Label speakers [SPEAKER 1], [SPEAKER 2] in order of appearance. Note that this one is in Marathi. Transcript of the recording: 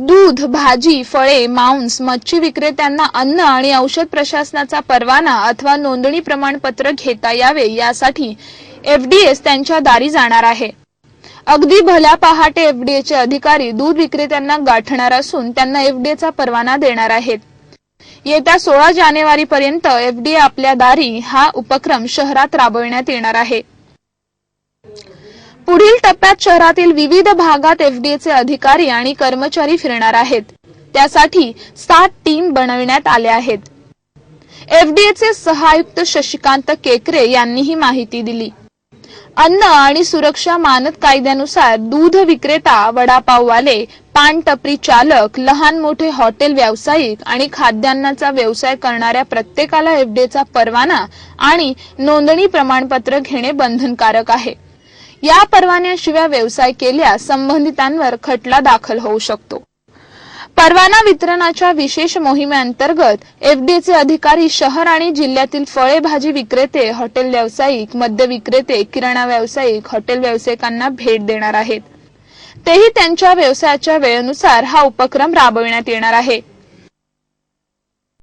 [SPEAKER 1] दूध भाजी फळे मांस मच्छी विक्रेत्यांना अन्न आणि औषध प्रशासनाचा परवाना अथवा नोंदणी प्रमाणपत्र घेता यावे यासाठी एफडीएस त्यांच्या दारी जाणार आहे. अगदी भल्या पहाटे एफडीएचे अधिकारी दूध विक्रेत्यांना गाठणार असून त्यांना एफडीएचा परवाना देणार आहेत. येत्या सोळा जानेवारी पर्यंत एफडीए आपल्या दारी हा उपक्रम शहरात राबविण्यात येणार आहे. पुढील टप्प्यात शहरातील विविध भागात एफडीएचे अधिकारी आणि कर्मचारी फिरणार आहेत. त्यासाठी सात टीम बनविण्यात आल्या आहेत. एफडीएचे सहायुक्त शशिकांत केकरे यांनी ही माहिती दिली. अन्न आणि सुरक्षा मानक कायद्यानुसार दूध विक्रेता वडापाववाले पान टपरी चालक लहान मोठे हॉटेल व्यावसायिक आणि खाद्यान्नाचा व्यवसाय करणाऱ्या प्रत्येकाला एफडीएचा परवाना आणि नोंदणी प्रमाणपत्र घेणे बंधनकारक आहे. या परवान्याशिवाय व्यवसाय केल्यास संबंधितांवर खटला दाखल होऊ शकतो. परवाना वितरणाच्या विशेष मोहिमेअंतर्गत एफडीएचे अधिकारी शहर आणि जिल्ह्यातील फळे भाजी विक्रेते हॉटेल व्यावसायिक मद्य विक्रेते किराणा व्यावसायिक हॉटेल व्यावसायिकांना भेट देणार आहेत. तेही त्यांच्या व्यवसायाच्या वेळेनुसार हा उपक्रम राबविण्यात येणार आहे.